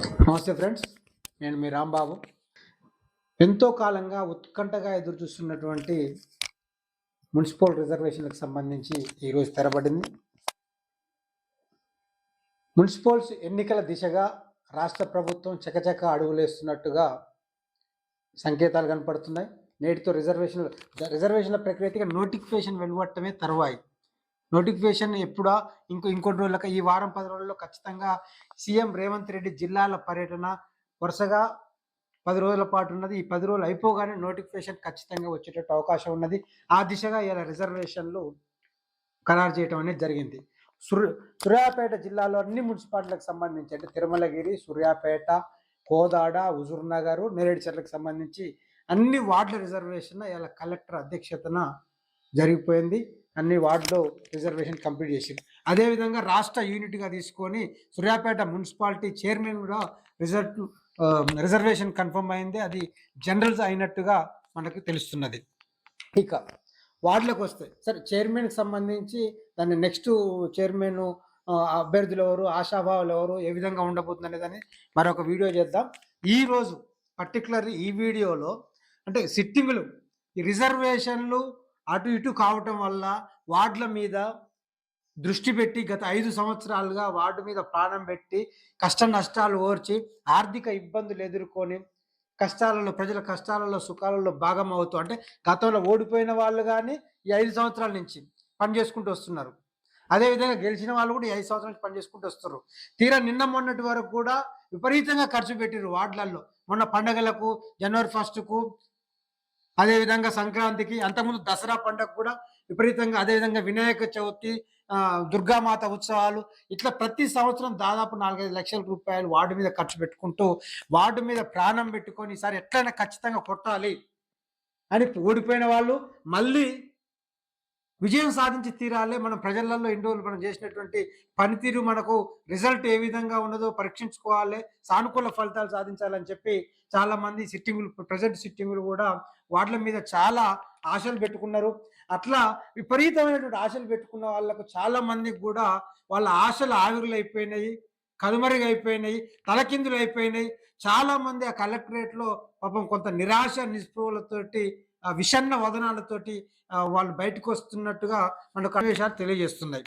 నమస్తే ఫ్రెండ్స్ నేను మీ రాంబాబు. ఎంతో కాలంగా ఉత్కంఠగా ఎదురు చూస్తున్నటువంటి మున్సిపల్ రిజర్వేషన్లకు సంబంధించి ఈరోజు తెరబడింది. మున్సిపల్స్ ఎన్నికల దిశగా రాష్ట్ర ప్రభుత్వం చకచక అడుగులేస్తున్నట్టుగా సంకేతాలు కనపడుతున్నాయి. నేటితో రిజర్వేషన్ రిజర్వేషన్ల ప్రక్రియగా నోటిఫికేషన్ వెలువడటమే తరువాయి. నోటిఫికేషన్ ఎప్పుడా? ఇంకో ఇంకొన్ని రోజులకు ఈ వారం పది రోజుల్లో ఖచ్చితంగా సీఎం రేవంత్ రెడ్డి జిల్లాల పర్యటన వరుసగా పది రోజుల పాటు ఉన్నది. ఈ పది రోజులు అయిపోగానే నోటిఫికేషన్ ఖచ్చితంగా వచ్చేటట్టు అవకాశం ఉన్నది. ఆ దిశగా ఇలా రిజర్వేషన్లు ఖరారు చేయడం అనేది జరిగింది. సూర్య సూర్యాపేట జిల్లాలో అన్ని మున్సిపాలిటీలకు సంబంధించి అంటే తిరుమలగిరి సూర్యాపేట కోదాడ హుజూర్నగర్ నేరేడుచర్లకు సంబంధించి అన్ని వార్డుల రిజర్వేషన్ ఇలా కలెక్టర్ అధ్యక్షతన జరిగిపోయింది. అన్ని వార్డులో రిజర్వేషన్ కంప్లీట్ చేసింది అదేవిధంగా రాష్ట్ర యూనిట్గా తీసుకొని సూర్యాపేట మున్సిపాలిటీ చైర్మన్ కూడా రిజర్వ్ రిజర్వేషన్ కన్ఫర్మ్ అయింది. అది జనరల్స్ అయినట్టుగా మనకు తెలుస్తున్నది. ఇక వార్డులకు వస్తాయి సరే చైర్మన్కి సంబంధించి దాన్ని నెక్స్ట్ చైర్మన్ అభ్యర్థులు ఎవరు ఆశాభావాలు ఎవరు ఏ విధంగా ఉండబోతుంది అనేదని మరొక వీడియో చేద్దాం. ఈరోజు పర్టికులర్ ఈ వీడియోలో అంటే సిట్టింగులు ఈ రిజర్వేషన్లు అటు ఇటు కావటం వల్ల వార్డుల మీద దృష్టి పెట్టి గత ఐదు సంవత్సరాలుగా వార్డు మీద ప్రాణం పెట్టి కష్ట నష్టాలు ఓర్చి ఆర్థిక ఇబ్బందులు ఎదుర్కొని కష్టాలలో ప్రజల కష్టాలలో సుఖాలలో భాగం అవుతూ అంటే గతంలో ఓడిపోయిన వాళ్ళు కానీ ఈ ఐదు సంవత్సరాల నుంచి పని చేసుకుంటూ వస్తున్నారు. అదేవిధంగా గెలిచిన వాళ్ళు కూడా ఈ ఐదు సంవత్సరాల నుంచి పని చేసుకుంటూ వస్తున్నారు. తీరా నిన్న మొన్నటి వరకు కూడా విపరీతంగా ఖర్చు పెట్టారు వార్డులలో మొన్న పండగలకు జనవరి ఫస్ట్కు అదేవిధంగా సంక్రాంతికి అంతకుముందు దసరా పండుగ కూడా విపరీతంగా అదేవిధంగా వినాయక చవితి దుర్గామాత ఉత్సవాలు ఇట్లా ప్రతి సంవత్సరం దాదాపు నాలుగైదు లక్షల రూపాయలు వార్డు మీద ఖర్చు పెట్టుకుంటూ వార్డు మీద ప్రాణం పెట్టుకొని ఈసారి ఎట్లయినా ఖచ్చితంగా కొట్టాలి అని ఓడిపోయిన వాళ్ళు మళ్ళీ విజయం సాధించి తీరాలే. మనం ప్రజలలో ఇన్ని రోజులు మనం చేసినటువంటి పనితీరు మనకు రిజల్ట్ ఏ విధంగా ఉన్నదో పరీక్షించుకోవాలి. సానుకూల ఫలితాలు సాధించాలని చెప్పి చాలామంది సిట్టింగులు ప్రజెంట్ సిట్టింగులు కూడా వాటి మీద చాలా ఆశలు పెట్టుకున్నారు. అట్లా విపరీతమైనటువంటి ఆశలు పెట్టుకున్న వాళ్ళకు చాలా మందికి కూడా వాళ్ళ ఆశలు ఆవిరులు అయిపోయినాయి కనుమరుగు అయిపోయినాయి తలకిందులు అయిపోయినాయి చాలా మంది ఆ కలెక్టరేట్లో పాపం కొంత నిరాశ నిస్పృహలతోటి విషన్న వదనాలతోటి వాళ్ళు బయటకు వస్తున్నట్టుగా మనకు అన్వేషాలు తెలియజేస్తున్నాయి.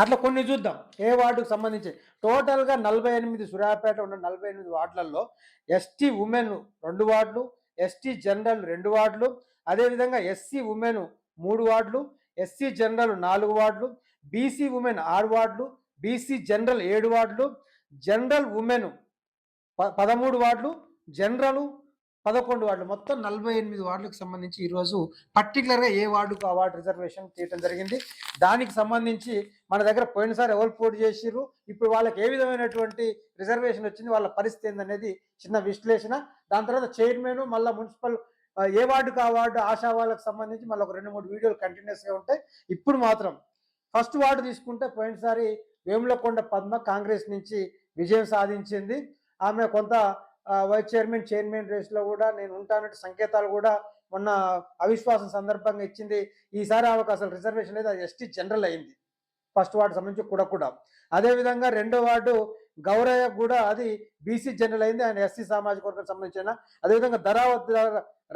అట్లా కొన్ని చూద్దాం. ఏ వార్డుకు సంబంధించి? టోటల్గా నలభై ఎనిమిది సూర్యాపేట ఉన్న నలభై ఎనిమిది వార్డులలో ఎస్టీ ఉమెన్ రెండు వార్డులు ఎస్టీ జనరల్ రెండు వార్డులు అదేవిధంగా ఎస్సీ ఉమెన్ మూడు వార్డులు ఎస్సీ జనరల్ నాలుగు వార్డులు బీసీ ఉమెన్ ఆరు వార్డులు బీసీ జనరల్ ఏడు వార్డులు జనరల్ ఉమెన్ ప- పదమూడు వార్డులు జనరల్ పదకొండు వార్డులు మొత్తం నలభై ఎనిమిది వార్డులకు సంబంధించి ఈరోజు పర్టికులర్గా ఏ వార్డుకు ఆ వార్డు రిజర్వేషన్ చేయడం జరిగింది. దానికి సంబంధించి మన దగ్గర పోయినసారి ఎవరు పోటీ చేసిర్రు ఇప్పుడు వాళ్ళకి ఏ విధమైనటువంటి రిజర్వేషన్ వచ్చింది వాళ్ళ పరిస్థితి ఏందనేది చిన్న విశ్లేషణ. దాని తర్వాత చైర్మన్ మళ్ళీ మున్సిపల్ ఏ వార్డుకు ఆ వార్డు ఆశా వాళ్ళకి సంబంధించి మళ్ళీ ఒక రెండు మూడు వీడియోలు కంటిన్యూస్గా ఉంటాయి. ఇప్పుడు మాత్రం ఫస్ట్ వార్డు తీసుకుంటే పోయినసారి వేములకొండ పద్మ కాంగ్రెస్ నుంచి విజయం సాధించింది. ఆమె కొంత వైస్ చైర్మన్ చైర్మన్ రేస్లో కూడా నేను ఉంటానంటే సంకేతాలు కూడా మొన్న అవిశ్వాసం సందర్భంగా ఇచ్చింది. ఈసారి ఆమెకు అసలు రిజర్వేషన్ లేదు. అది ఎస్టీ జనరల్ అయింది. ఫస్ట్ వార్డు సంబంధించి కూడా కూడా. అదేవిధంగా రెండో వార్డు గౌరయ్య కూడా అది బీసీ జనరల్ అయింది. ఆయన ఎస్సీ సామాజిక వర్గం సంబంధించిన అదేవిధంగా ధరావత్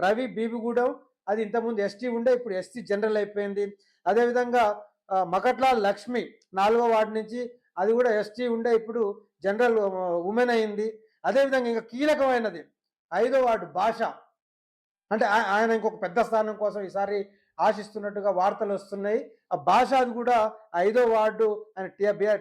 రవి బీబిగూడెం అది ఇంతకుముందు ఎస్టీ ఉండే ఇప్పుడు ఎస్సీ జనరల్ అయిపోయింది. అదేవిధంగా ఆ, మకట్లాల్ లక్ష్మి నాలుగో వార్డు నుంచి అది కూడా ఎస్టీ ఉండే ఇప్పుడు జనరల్ ఉమెన్ అయింది. అదేవిధంగా ఇంకా కీలకమైనది ఐదో వార్డు భాష. అంటే ఆయన ఇంకొక పెద్ద స్థానం కోసం ఈసారి ఆశిస్తున్నట్టుగా వార్తలు వస్తున్నాయి. ఆ భాష అది కూడా ఐదో వార్డు ఆయన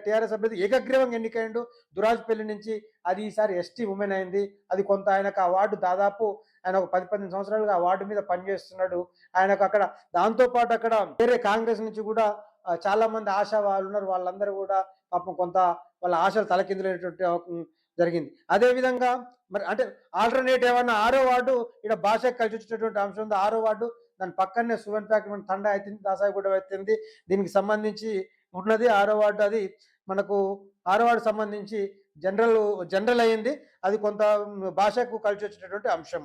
టీఆర్ఎస్ అభ్యర్థి ఏకగ్రీవంగా ఎన్నికైండు. దురాజ్పల్లి నుంచి అది ఈసారి ఎస్టీ ఉమెన్ అయింది. అది కొంత ఆయనకు ఆ వార్డు దాదాపు ఆయన ఒక పది పదిహేను సంవత్సరాలుగా ఆ వార్డు మీద పనిచేస్తున్నాడు. ఆయనకు అక్కడ దాంతోపాటు అక్కడ వేరే కాంగ్రెస్ నుంచి కూడా చాలామంది చాలా మంది వాళ్ళు ఉన్నారు. వాళ్ళందరూ కూడా పాపం కొంత వాళ్ళ ఆశలు తలకిందులైనటువంటి జరిగింది. అదేవిధంగా మరి అంటే ఆల్టర్నేట్ ఏమన్నా ఆరో వార్డు ఇక్కడ భాషకు కలిసి వచ్చేటటువంటి అంశం ఉంది? ఆరో వార్డు దాని పక్కనే సువన్ ప్యాక్ తండ అవుతుంది దాసాయిగూడ అవుతుంది దీనికి సంబంధించి ఉన్నది ఆరో వార్డు అది. మనకు ఆరో వార్డు సంబంధించి జనరల్ జనరల్ అయింది అది కొంత భాషకు కలిసి వచ్చేటటువంటి అంశం.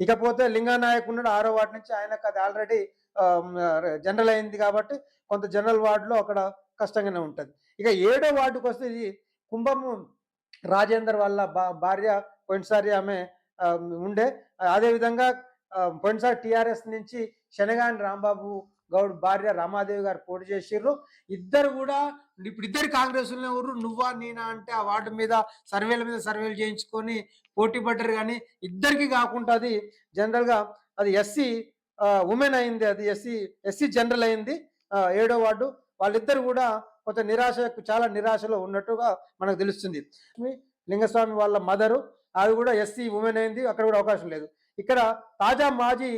ఇకపోతే లింగానాయక్ ఉన్నాడు ఆరో వార్డు నుంచి. ఆయనకు అది ఆల్రెడీ జనరల్ అయింది కాబట్టి కొంత జనరల్ వార్డులో అక్కడ కష్టంగానే ఉంటుంది. ఇక ఏడో వార్డుకు వస్తే ఇది కుంభము రాజేందర్ వాళ్ళ భార్య పోయినసారి ఆమె ఉండే. అదేవిధంగా ఆ, పోయినసారి టీఆర్ఎస్ నుంచి శనగాని రాంబాబు గౌడ్ భార్య రామాదేవి గారు పోటీ చేసిర్రు. ఇద్దరు కూడా ఇప్పుడు ఇద్దరు కాంగ్రెస్ ఎవరు? నువ్వా నేనా అంటే ఆ వార్డు మీద సర్వేల మీద సర్వేలు చేయించుకొని పోటీ పడ్డారు కానీ ఇద్దరికి కాకుండా అది జనరల్గా అది ఎస్సీ ఉమెన్ అయింది అది ఎస్సీ ఎస్సీ జనరల్ అయింది ఏడో వార్డు. వాళ్ళిద్దరు కూడా కొంత నిరాశ చాలా నిరాశలో ఉన్నట్టుగా మనకు తెలుస్తుంది. లింగస్వామి వాళ్ళ మదరు అది కూడా ఎస్సీ ఉమెన్ అయింది అక్కడ కూడా అవకాశం లేదు. ఇక్కడ తాజా మాజీ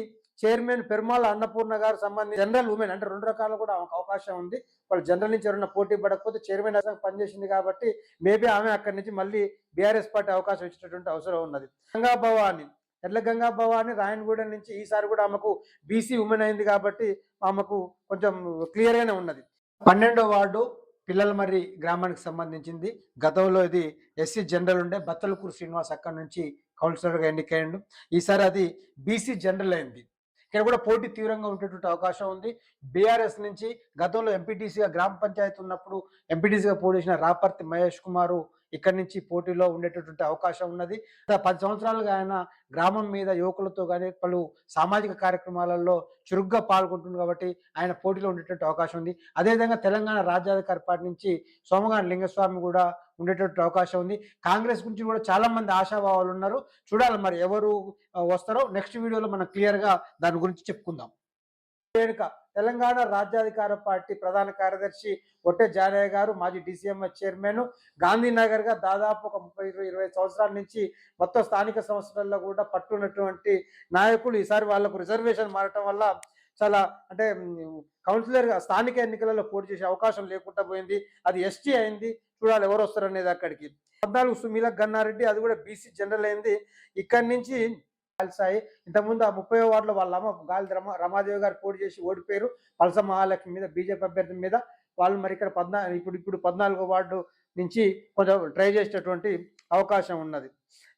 చైర్మన్ పెరుమాల అన్నపూర్ణ గారు సంబంధించి జనరల్ ఉమెన్ అంటే రెండు రకాల కూడా ఆమెకు అవకాశం ఉంది. వాళ్ళు జనరల్ నుంచి ఎవరైనా పోటీ పడకపోతే చైర్మన్ అసలు పనిచేసింది కాబట్టి మేబీ ఆమె అక్కడి నుంచి మళ్ళీ బీఆర్ఎస్ పార్టీ అవకాశం ఇచ్చేటటువంటి అవసరం ఉన్నది. గంగా భవాని ఎడ్ల గంగా భవాని రాయనగూడెం నుంచి ఈసారి కూడా ఆమెకు బీసీ ఉమెన్ అయింది కాబట్టి ఆమెకు కొంచెం క్లియర్గానే ఉన్నది. పన్నెండో వార్డు పిల్లల మరి గ్రామానికి సంబంధించింది. గతంలో ఇది ఎస్సీ జనరల్ ఉండే బత్తలకూరు శ్రీనివాస్ అక్కడి నుంచి కౌన్సిలర్గా ఎన్నికయ్యండు ఈసారి అది బీసీ జనరల్ అయింది. ఇక్కడ కూడా పోటీ తీవ్రంగా ఉండేటువంటి అవకాశం ఉంది. బీఆర్ఎస్ నుంచి గతంలో ఎంపీటీసీగా గ్రామ పంచాయతీ ఉన్నప్పుడు ఎంపీటీసీగా పోటీ చేసిన రాపర్తి మహేష్ కుమారు ఇక్కడి నుంచి పోటీలో ఉండేటటువంటి అవకాశం ఉన్నది. గత పది సంవత్సరాలుగా ఆయన గ్రామం మీద యువకులతో కానీ పలు సామాజిక కార్యక్రమాలలో చురుగ్గా పాల్గొంటుంది కాబట్టి ఆయన పోటీలో ఉండేటటువంటి అవకాశం ఉంది. అదేవిధంగా తెలంగాణ రాజ్యాధికారి పార్టీ నుంచి సోమగాని లింగస్వామి కూడా ఉండేటటువంటి అవకాశం ఉంది. కాంగ్రెస్ గురించి కూడా చాలా మంది ఆశాభావాలు ఉన్నారు. చూడాలి మరి ఎవరు వస్తారో. నెక్స్ట్ వీడియోలో మనం క్లియర్గా దాని గురించి చెప్పుకుందాం. రేణుక తెలంగాణ రాజ్యాధికార పార్టీ ప్రధాన కార్యదర్శి ఒట్టే జానయ్య గారు మాజీ డిసిఎంఎస్ చైర్మన్. గాంధీనగర్గా దాదాపు ఒక ముప్పై ఇరవై ఇరవై సంవత్సరాల నుంచి మొత్తం స్థానిక సంస్థలలో కూడా పట్టున్నటువంటి నాయకులు ఈసారి వాళ్ళకు రిజర్వేషన్ మారటం వల్ల చాలా అంటే కౌన్సిలర్ స్థానిక ఎన్నికలలో పోటీ చేసే అవకాశం లేకుండా పోయింది. అది ఎస్టీ అయింది. చూడాలి ఎవరు వస్తారు అనేది అక్కడికి. పద్నాలుగు సుమీల గన్నారెడ్డి అది కూడా బీసీ జనరల్ అయింది. ఇక్కడి నుంచి కాల్సాయి. ఇంతకుముందు ఆ ముప్పై వార్డులో వాళ్ళ అమ్మ గాలి రమ రమాదేవి గారు పోటీ చేసి ఓడిపోయారు. పలస మహాలక్ష్మి మీద బీజేపీ అభ్యర్థి మీద వాళ్ళు మరి ఇక్కడ పద్నా ఇప్పుడు ఇప్పుడు పద్నాలుగో వార్డు నుంచి కొంచెం ట్రై చేసేటటువంటి అవకాశం ఉన్నది.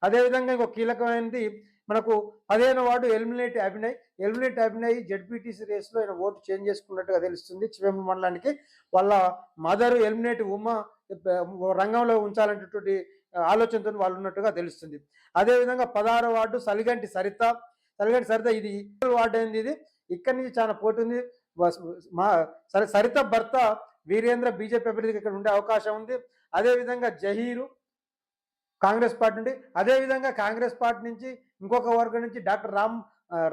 అదేవిధంగా ఇంకో కీలకమైనది మనకు పదిహేను ward eliminate Abhinay. Eliminate Abhinay ZPTC రేస్లో ఆయన ఓటు చేంజ్ చేసుకున్నట్టుగా తెలుస్తుంది చివెంబ మండలానికి. వాళ్ళ మదర్ ఎలిమినేట్ ఉమ్మ రంగంలో ఉంచాలనేటటువంటి ఆలోచనతో వాళ్ళు ఉన్నట్టుగా తెలుస్తుంది. అదేవిధంగా పదహారు వార్డు సలిగంటి సరిత. సలిగంటి సరిత ఇది వార్డు అయింది ఇది? ఇక్కడి నుంచి చాలా పోటీ ఉంది. మా సరిత భర్త వీరేంద్ర బీజేపీ అభ్యర్థికి ఇక్కడ ఉండే అవకాశం ఉంది. అదేవిధంగా జహీరు కాంగ్రెస్ పార్టీ నుండి అదేవిధంగా కాంగ్రెస్ పార్టీ నుంచి ఇంకొక వర్గం నుంచి డాక్టర్ రామ్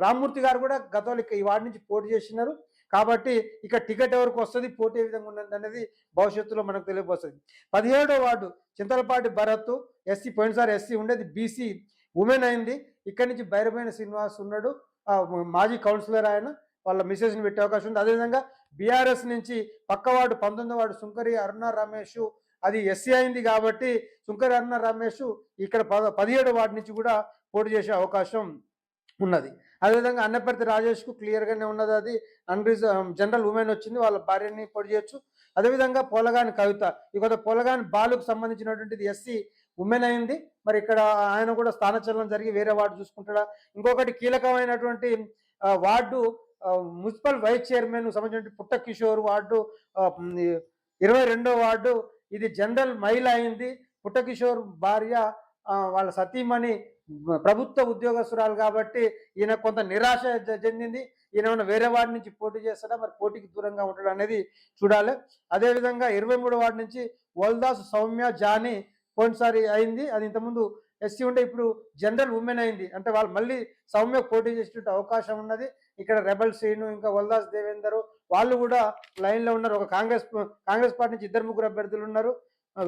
రామ్మూర్తి గారు కూడా గతంలో ఈ వార్డు నుంచి పోటీ చేసినారు కాబట్టి ఇక టికెట్ ఎవరికి వస్తుంది పోటీ ఏ విధంగా ఉన్నది అనేది భవిష్యత్తులో మనకు తెలియబోస్తుంది పదిహేడో వార్డు చింతలపాటి భరత్ ఎస్సీ పోయినసారి ఎస్సీ ఉండేది బీసీ ఉమెన్ అయింది. ఇక్కడి నుంచి బైరమైన శ్రీనివాస్ ఉన్నాడు. మాజీ కౌన్సిలర్ ఆయన వాళ్ళ మెసేజ్ని పెట్టే అవకాశం ఉంది. అదేవిధంగా బీఆర్ఎస్ నుంచి పక్క వార్డు పంతొమ్మిదో వార్డు సుంకరి అరుణ రమేష్ అది ఎస్సీ అయింది కాబట్టి సుంకరి అరుణ రమేష్ ఇక్కడ పద పదిహేడు వార్డు నుంచి కూడా పోటీ చేసే అవకాశం ఉన్నది. అదేవిధంగా అన్నపర్తి రాజేష్కు క్లియర్గానే ఉన్నది అది. అన్రీజ జనరల్ ఉమెన్ వచ్చింది వాళ్ళ భార్యని పొడి చేయొచ్చు. అదేవిధంగా పోలగాని కవిత ఈ కొత్త పోలగాని బాలుకు సంబంధించినటువంటిది ఎస్సీ ఉమెన్ అయింది. మరి ఇక్కడ ఆయన కూడా స్థానచలనం జరిగి వేరే వార్డు చూసుకుంటాడా? ఇంకొకటి కీలకమైనటువంటి వార్డు మున్సిపల్ వైస్ చైర్మన్ సంబంధించిన పుట్ట కిషోర్ వార్డు ఇరవై రెండో వార్డు ఇది జనరల్ మహిళ అయింది. పుట్టకిషోర్ భార్య వాళ్ళ సతీమణి ప్రభుత్వ ఉద్యోగస్తురాలు కాబట్టి ఈయన కొంత నిరాశ చెందింది. ఈయన ఉన్న వేరే వార్డు నుంచి పోటీ చేస్తాడా? మరి పోటీకి దూరంగా ఉంటాడు అనేది చూడాలి. అదేవిధంగా ఇరవై మూడు వార్డు నుంచి వల్దాస్ సౌమ్య జానీ పోయినసారి అయింది. అది ఇంతకుముందు ఎస్సీ ఉంటే ఇప్పుడు జనరల్ ఉమెన్ అయింది. అంటే వాళ్ళు మళ్ళీ సౌమ్య పోటీ చేసేటువంటి అవకాశం ఉన్నది. ఇక్కడ రెబల్ శ్రీను ఇంకా వల్దాస్ దేవేందర్ వాళ్ళు కూడా లైన్లో ఉన్నారు. ఒక కాంగ్రెస్ కాంగ్రెస్ పార్టీ నుంచి ఇద్దరు ముగ్గురు అభ్యర్థులు ఉన్నారు.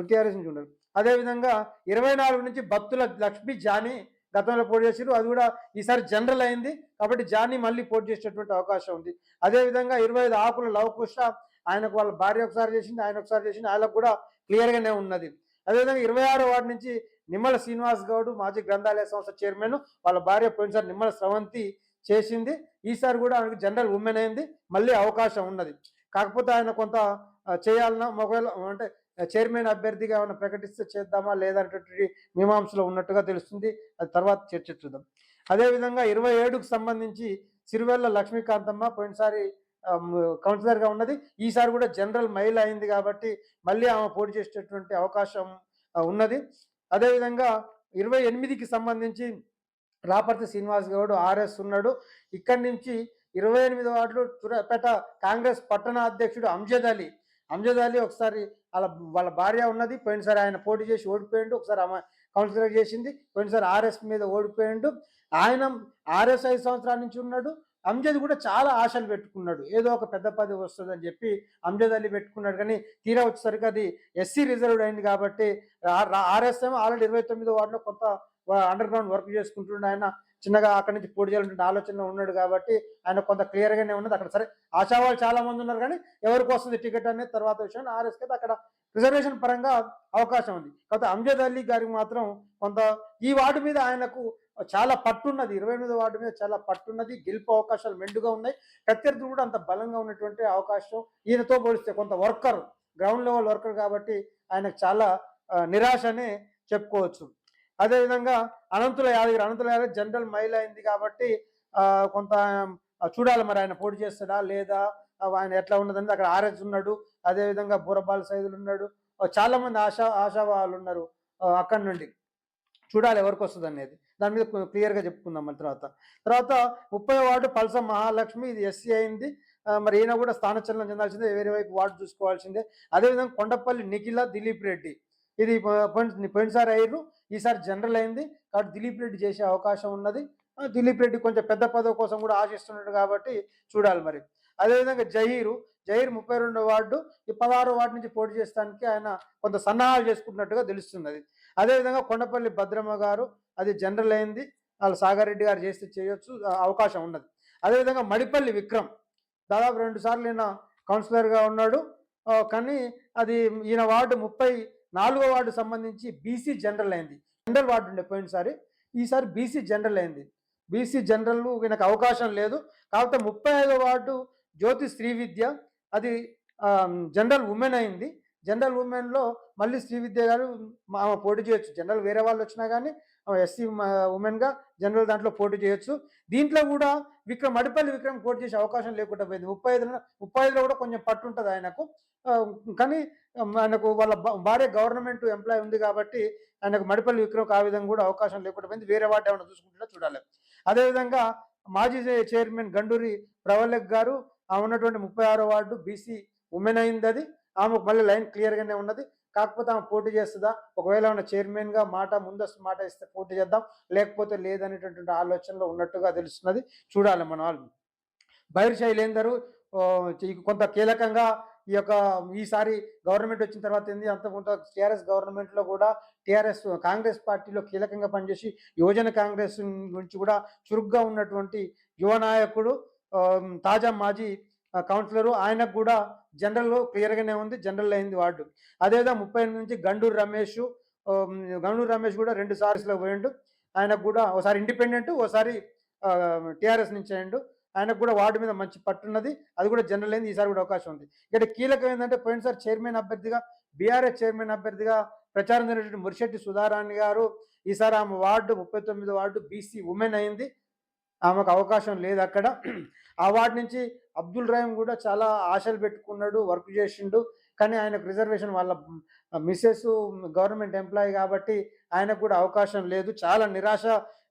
టీఆర్ఎస్ నుంచి ఉన్నారు. అదేవిధంగా ఇరవై నాలుగు నుంచి భక్తుల లక్ష్మి జానీ గతంలో పోటీ చేసారు అది కూడా ఈసారి జనరల్ అయింది. కాబట్టి జానీ మళ్ళీ పోటీ చేసేటువంటి అవకాశం ఉంది. అదేవిధంగా ఇరవై ఐదు ఆకుల లవకుశ ఆయనకు వాళ్ళ భార్య ఒకసారి చేసింది ఆయన ఒకసారి చేసింది. ఆయనకు కూడా క్లియర్గానే ఉన్నది. అదేవిధంగా ఇరవై ఆరో వార్డు నుంచి నిమ్మల శ్రీనివాస్ గౌడ్ మాజీ గ్రంథాలయ సంస్థ చైర్మన్ వాళ్ళ భార్య పోయినసారి నిమ్మల స్రవంతి చేసింది. ఈసారి కూడా ఆయనకు జనరల్ ఉమెన్ అయింది. మళ్ళీ అవకాశం ఉన్నది. కాకపోతే ఆయన కొంత చేయాలన్నా ఒకవేళ అంటే చైర్మన్ అభ్యర్థిగా ఏమైనా ప్రకటిస్తే చేద్దామా లేదంటే మీమాంసలో ఉన్నట్టుగా తెలుస్తుంది. అది తర్వాత చర్చించుదాం అదేవిధంగా ఇరవై ఏడుకు సంబంధించి సిరివెల్ల లక్ష్మీకాంతమ్మ పోయినసారి కౌన్సిలర్గా ఉన్నది. ఈసారి కూడా జనరల్ మహిళ అయింది కాబట్టి మళ్ళీ ఆమె పోటీ చేసేటటువంటి అవకాశం ఉన్నది. అదేవిధంగా ఇరవై ఎనిమిదికి సంబంధించి రాపర్తి శ్రీనివాస్ గౌడ్ ఆర్ఎస్ ఉన్నాడు. ఇక్కడి నుంచి ఇరవై ఎనిమిది వార్డులు తురపేట కాంగ్రెస్ పట్టణ అధ్యక్షుడు అంజద్ అలీ అమ్జద్ అలీ ఒకసారి వాళ్ళ వాళ్ళ భార్య ఉన్నది పోయినసారి ఆయన పోటీ చేసి ఓడిపోయిండు ఒకసారి ఆమె కౌన్సిలర్ చేసింది పోయినసారి ఆర్ఎస్ మీద ఓడిపోయిండు. ఆయన ఆర్ఎస్ ఐదు సంవత్సరాల నుంచి ఉన్నాడు. అంజద్ కూడా చాలా ఆశలు పెట్టుకున్నాడు. ఏదో ఒక పెద్ద పదవి వస్తుందని చెప్పి అంజద్ అలీ పెట్టుకున్నాడు. కానీ తీరా వచ్చేసరికి అది ఎస్సీ రిజర్వ్డ్ అయింది కాబట్టి ఆర్ఎస్ ఏమో ఆల్రెడీ ఇరవై తొమ్మిదో వార్డులో కొంత అండర్ గ్రౌండ్ వర్క్ చేసుకుంటుండే ఆయన. చిన్నగా అక్కడి నుంచి పోటీ చేయాలంటే ఆలోచన ఉన్నాడు కాబట్టి ఆయన కొంత క్లియర్గానే ఉన్నది. అక్కడ సరే ఆశావాళ్ళు చాలా మంది ఉన్నారు కానీ ఎవరికి వస్తుంది టికెట్ అనేది తర్వాత విషయం ఆర్ఎస్కి అయితే అక్కడ రిజర్వేషన్ పరంగా అవకాశం ఉంది. కాకపోతే అంజద్ అలీ గారికి మాత్రం కొంత ఈ వార్డు మీద ఆయనకు చాలా పట్టున్నది. ఇరవై ఎనిమిది వార్డు మీద చాలా పట్టున్నది. గెలుపు అవకాశాలు మెండుగా ఉన్నాయి. ప్రత్యర్థులు కూడా అంత బలంగా ఉన్నటువంటి అవకాశం ఈయనతో పోలిస్తే కొంత వర్కర్ గ్రౌండ్ లెవెల్ వర్కర్ కాబట్టి ఆయనకు చాలా నిరాశనే చెప్పుకోవచ్చు. అదేవిధంగా అనంతుల యాదగిరి అనంతుల యాదగిరి జనరల్ మైల్ అయింది కాబట్టి కొంత చూడాలి మరి ఆయన పోటీ చేస్తాడా లేదా ఆయన ఎట్లా ఉన్నదని అక్కడ ఆర్ఎస్ ఉన్నాడు అదేవిధంగా బూరబాల సైదులు ఉన్నాడు చాలా మంది ఆశా ఆశావాళ్ళు ఉన్నారు అక్కడి నుండి. చూడాలి ఎవరికి వస్తుంది అనేది. దాని మీద క్లియర్గా చెప్పుకుందాం మళ్ళీ తర్వాత. తర్వాత ముప్పై వార్డు పల్స మహాలక్ష్మి ఇది ఎస్సీ అయింది. మరి ఈయన కూడా స్థానచలనం చెందాల్సిందే వేరే వైపు వార్డు చూసుకోవాల్సిందే. అదేవిధంగా కొండపల్లి నిఖిల దిలీప్ రెడ్డి. ఇది పోయినసారి అయ్యారు ఈసారి జనరల్ అయింది. కాబట్టి దిలీప్ రెడ్డి చేసే అవకాశం ఉన్నది. దిలీప్ రెడ్డి కొంచెం పెద్ద పదవి కోసం కూడా ఆశిస్తున్నాడు కాబట్టి చూడాలి మరి. అదేవిధంగా జహీరు జహీర్ ముప్పై రెండో వార్డు ఈ పదహారో వార్డు నుంచి పోటీ చేస్తానికి ఆయన కొంత సన్నాహాలు చేసుకుంటున్నట్టుగా తెలుస్తుంది అది అదేవిధంగా కొండపల్లి భద్రమ్మ గారు అది జనరల్ అయింది. వాళ్ళు సాగర్ రెడ్డి గారు చేస్తే చేయొచ్చు అవకాశం ఉన్నది. అదేవిధంగా మడిపల్లి విక్రమ్ దాదాపు రెండు సార్లు ఈయన కౌన్సిలర్గా ఉన్నాడు. కానీ అది ఈయన వార్డు ముప్పై నాలుగో వార్డు సంబంధించి బీసీ జనరల్ అయింది. జనరల్ వార్డు ఉండే పోయినసారి ఈసారి బీసీ జనరల్ అయింది. బీసీ జనరల్ ఈయనకు అవకాశం లేదు. కాకపోతే ముప్పై ఐదో వార్డు జ్యోతి స్త్రీ విద్య అది జనరల్ ఉమెన్ అయింది. జనరల్ ఉమెన్లో మళ్ళీ శ్రీ విద్య గారు మా- ఆమె పోటీ చేయొచ్చు. జనరల్ వేరే వాళ్ళు వచ్చినా కానీ ఎస్సీ ఉమెన్గా జనరల్ దాంట్లో పోటీ చేయొచ్చు. దీంట్లో కూడా విక్రమ్ మడిపల్లి విక్రమ్ పోటీ చేసే అవకాశం లేకుండా పోయింది. ముప్పై ఐదులో ముప్పై ఐదులో కూడా కొంచెం పట్టుంటుంది ఆయనకు. కానీ ఆయనకు వాళ్ళ భా- భార్య గవర్నమెంట్ ఎంప్లాయ్ ఉంది కాబట్టి ఆయనకు మడిపల్లి విక్రమ్ ఆ విధంగా కూడా అవకాశం లేకుండా పోయింది. వేరే వాటి ఏమైనా చూసుకుంటుంటే చూడాలి. అదేవిధంగా మాజీ చైర్మన్ గండూరి ప్రవల్లెక్ గారు ఆమె ఉన్నటువంటి ముప్పై ఆరో వార్డు బీసీ ఉమెన్ అయింది అది. ఆమెకు మళ్ళీ లైన్ క్లియర్గానే ఉన్నది. కాకపోతే ఆమె పోటీ చేస్తుందా? ఒకవేళ ఏమైనా చైర్మన్గా మాట ముందస్తు మాట ఇస్తే పోటీ చేద్దాం. లేకపోతే లేదనేటటువంటి ఆలోచనలో ఉన్నట్టుగా తెలుస్తున్నది. చూడాలి మన వాళ్ళు. బైర్ శైలేందరు కొంత కీలకంగా ఈ యొక్క ఈసారి గవర్నమెంట్ వచ్చిన తర్వాత ఏంది? అంత కొంత టీఆర్ఎస్ గవర్నమెంట్లో కూడా టీఆర్ఎస్ కాంగ్రెస్ పార్టీలో కీలకంగా పనిచేసి యువజన కాంగ్రెస్ గురించి కూడా చురుగ్గా ఉన్నటువంటి యువ నాయకుడు తాజా మాజీ కౌన్సిలరు ఆయనకు కూడా జనరల్ క్లియర్గానే ఉంది జనరల్ అయింది వార్డు. అదేవిధంగా ముప్పై ఎనిమిది నుంచి గండూరు రమేష్ గండూరు రమేష్ కూడా రెండు సార్స్లో పోయిండు. ఆయనకు కూడా ఒకసారి ఇండిపెండెంట్ ఒకసారి టీఆర్ఎస్ నుంచి అయ్యిండు ఆయనకు కూడా వార్డు మీద మంచి పట్టున్నది అది కూడా జనరల్ అయింది. ఈసారి కూడా అవకాశం ఉంది. ఇక్కడ కీలకం ఏంటంటే పోయినసారి చైర్మన్ అభ్యర్థిగా బీఆర్ఎస్ చైర్మన్ అభ్యర్థిగా ప్రచారం జరిగినటువంటి మురిశెట్టి సుధారాణి గారు ఈసారి ఆమె వార్డు ముప్పై తొమ్మిది వార్డు బీసీ ఉమెన్ అయింది. ఆమెకు అవకాశం లేదు అక్కడ. ఆ వాటి నుంచి అబ్దుల్ రహీం కూడా చాలా ఆశలు పెట్టుకున్నాడు వర్క్ చేసిండు. కానీ ఆయనకు రిజర్వేషన్ వాళ్ళ మిస్సెస్ గవర్నమెంట్ ఎంప్లాయీ కాబట్టి ఆయనకు కూడా అవకాశం లేదు. చాలా నిరాశ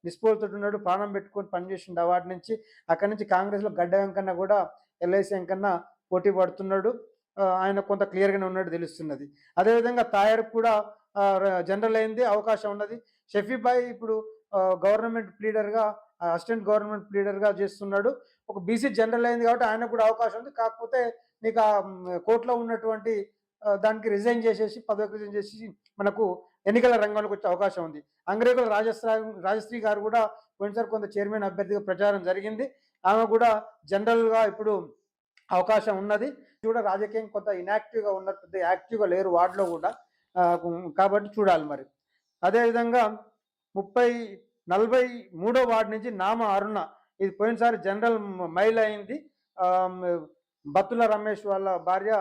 నిస్పోలుతో ఉన్నాడు. ప్రాణం పెట్టుకొని పనిచేసిండు ఆ వార్డు నుంచి. అక్కడి నుంచి కాంగ్రెస్లో గడ్డ వెంకన్న కూడా ఎల్ఐసి వెంకన్న పోటీ పడుతున్నాడు. ఆయన కొంత క్లియర్గానే ఉన్నట్టు తెలుస్తున్నది. అదేవిధంగా తాయర్ కూడా జనరల్ అయింది అవకాశం ఉన్నది. షఫీబాయ్ ఇప్పుడు గవర్నమెంట్ ప్లీడర్గా అసిస్టెంట్ గవర్నమెంట్ లీడర్గా చేస్తున్నాడు. ఒక బీసీ జనరల్ అయింది కాబట్టి ఆయనకు కూడా అవకాశం ఉంది. కాకపోతే నీకు ఆ కోర్టులో ఉన్నటువంటి దానికి రిజైన్ చేసేసి పదవికి రిజైన్ చేసి మనకు ఎన్నికల రంగంలోకి వచ్చే అవకాశం ఉంది. అంగ్రేకుల రాజశ్రీ రాజశ్రీ గారు కూడా పోయినసారి కొంత చైర్మన్ అభ్యర్థిగా ప్రచారం జరిగింది. ఆమె కూడా జనరల్గా ఇప్పుడు అవకాశం ఉన్నది. కూడా రాజకీయం కొంత ఇనాక్టివ్గా ఉన్నట్టు యాక్టివ్గా లేరు వార్డులో కూడా. కాబట్టి చూడాలి మరి. అదేవిధంగా ముప్పై నలభై మూడో వార్డు నుంచి నామ అరుణ. ఇది పోయినసారి జనరల్ మైల్ అయింది. బత్తుల రమేష్ వాళ్ళ భార్య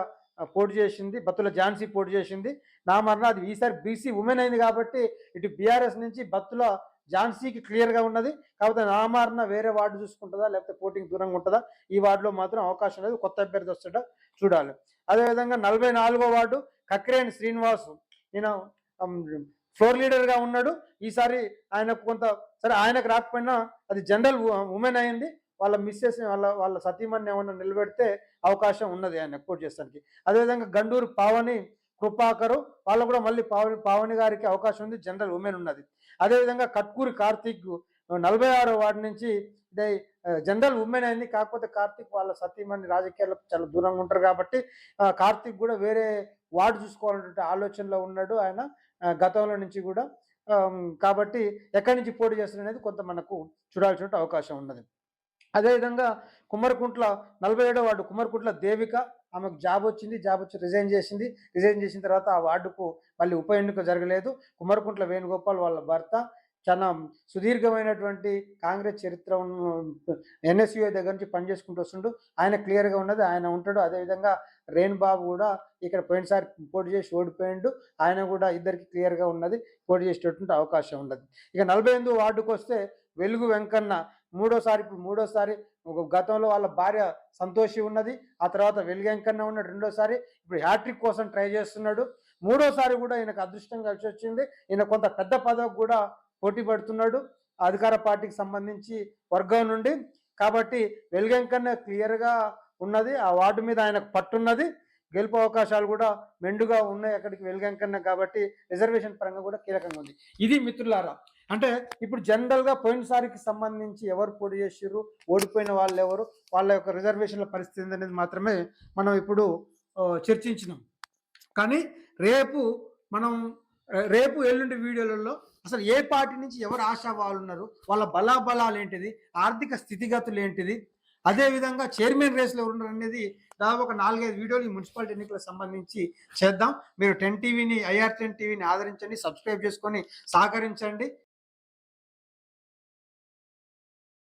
పోటీ చేసింది. బత్తుల ఝాన్సీ పోటీ చేసింది. నామరణ అది ఈసారి బీసీ ఉమెన్ అయింది కాబట్టి ఇటు బీఆర్ఎస్ నుంచి బత్తుల ఝాన్సీకి క్లియర్గా ఉన్నది. కాకపోతే నామారణ వేరే వార్డు చూసుకుంటుందా? లేకపోతే పోటీకి దూరంగా ఉంటుందా? ఈ వార్డులో మాత్రం అవకాశం లేదు. కొత్త అభ్యర్థి వస్తుందా చూడాలి. అదేవిధంగా నలభై నాలుగో వార్డు కక్రేన్ శ్రీనివాస్. ఈయన ఫ్లోర్ లీడర్గా ఉన్నాడు. ఈసారి ఆయనకు కొంత సరే ఆయనకు రాకపోయినా అది జనరల్ ఉమెన్ అయింది. వాళ్ళ మిస్సెస్ వాళ్ళ వాళ్ళ సతీమణ్ణి ఏమన్నా నిలబెడితే అవకాశం ఉన్నది ఆయన పోటీ చేస్తానికి. అదేవిధంగా గండూరు పావని కృపాకరు వాళ్ళు కూడా మళ్ళీ పావని పావని గారికి అవకాశం ఉంది. జనరల్ ఉమెన్ ఉన్నది. అదేవిధంగా కట్కూరి కార్తీక్ నలభై ఆరో వార్డు నుంచి ఇదే జనరల్ ఉమెన్ అయింది కాకపోతే కార్తీక్ వాళ్ళ సతీమణి రాజకీయాలకు చాలా దూరంగా ఉంటారు కాబట్టి కార్తీక్ కూడా వేరే వార్డు చూసుకోవాలనే ఆలోచనలో ఉన్నాడు ఆయన గతంలో నుంచి కూడా. కాబట్టి ఎక్కడి నుంచి పోటీ చేస్తున్నారు అనేది కొంత మనకు చూడాల్సిన అవకాశం ఉన్నది. అదేవిధంగా కుమ్మరికుంట్ల నలభై ఏడో వార్డు కుమ్మరికుంట్ల దేవిక ఆమెకు జాబ్ వచ్చింది జాబ్ వచ్చి రిజైన్ చేసింది. రిజైన్ చేసిన తర్వాత ఆ వార్డుకు మళ్ళీ ఉప ఎన్నిక జరగలేదు. కుమ్మరికుంట్ల వేణుగోపాల్ వాళ్ళ భర్త చాలా సుదీర్ఘమైనటువంటి కాంగ్రెస్ చరిత్ర ఎన్ఎస్యుఐ దగ్గర నుంచి పనిచేసుకుంటూ వస్తుండు. ఆయన క్లియర్గా ఉన్నది. ఆయన ఉంటాడు. అదేవిధంగా రేణు బాబు కూడా ఇక్కడ పోయినసారి పోటీ చేసి ఓడిపోయిండు. ఆయన కూడా ఇద్దరికి క్లియర్గా ఉన్నది. పోటీ చేసేటటువంటి అవకాశం ఉన్నది. ఇక నలభై ఎనిమిది వార్డుకు వస్తే వెలుగు వెంకన్న మూడోసారి ఇప్పుడు మూడోసారి గతంలో వాళ్ళ భార్య సంతోషి ఉన్నది. ఆ తర్వాత వెలుగు వెంకన్న ఉన్నాడు రెండోసారి. ఇప్పుడు హ్యాట్రిక్ కోసం ట్రై చేస్తున్నాడు. మూడోసారి కూడా ఈయనకు అదృష్టం కలిసి వచ్చింది. ఈయన కొంత పెద్ద పదవికి కూడా పోటీ పడుతున్నాడు. అధికార పార్టీకి సంబంధించి వర్గం నుండి. కాబట్టి వెలుగంకన్న క్లియర్గా ఉన్నది. ఆ వార్డు మీద ఆయనకు పట్టున్నది. గెలుపు అవకాశాలు కూడా మెండుగా ఉన్నాయి అక్కడికి వెలుగంకన్న కాబట్టి రిజర్వేషన్ పరంగా కూడా కీలకంగా ఉంది. ఇది మిత్రులారా అంటే ఇప్పుడు జనరల్గా పోయినసారికి సంబంధించి ఎవరు పోటీ చేసిర్రు ఓడిపోయిన వాళ్ళు ఎవరు వాళ్ళ యొక్క రిజర్వేషన్ల పరిస్థితి అనేది మాత్రమే మనం ఇప్పుడు చర్చించినాం. కానీ రేపు మనం రేపు ఎల్లుండి వీడియోలలో అసలు ఏ పార్టీ నుంచి ఎవరు ఆశావాళ్ళు ఉన్నారు? వాళ్ళ బలాబలాలు ఏంటిది? ఆర్థిక స్థితిగతులు ఏంటిది? అదేవిధంగా చైర్మన్ రేస్లో ఉన్నారు అనేది దాదాపు ఒక నాలుగైదు వీడియోలు ఈ మున్సిపాలిటీ ఎన్నికలకు సంబంధించి చేద్దాం. మీరు టెన్ టీవీని ఐఆర్ టెన్ టీవీని ఆదరించండి సబ్స్క్రైబ్ చేసుకొని సహకరించండి.